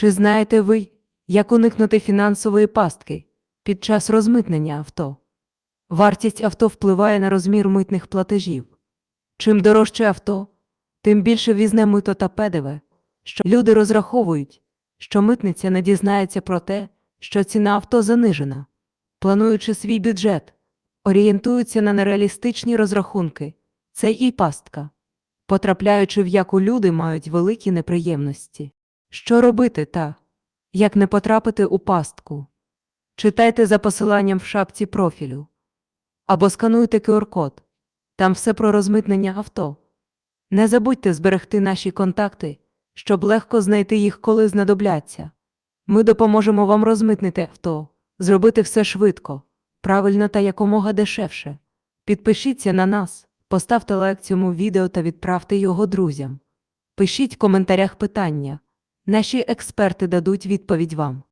Чи знаєте ви, як уникнути фінансової пастки під час розмитнення авто? Вартість авто впливає на розмір митних платежів. Чим дорожче авто, тим більше візне мито та ПДВ. Що люди розраховують, що митниця не дізнається про те, що ціна авто занижена. Плануючи свій бюджет, орієнтуються на нереалістичні розрахунки. Це і пастка, потрапляючи в яку люди мають великі неприємності. Що робити та як не потрапити у пастку? Читайте за посиланням в шапці профілю або скануйте QR-код. Там все про розмитнення авто. Не забудьте зберегти наші контакти, щоб легко знайти їх, коли знадобляться. Ми допоможемо вам розмитнити авто, зробити все швидко, правильно та якомога дешевше. Підпишіться на нас, поставте лайк цьому відео та відправте його друзям. Пишіть в коментарях питання. Наші експерти дадуть відповідь вам.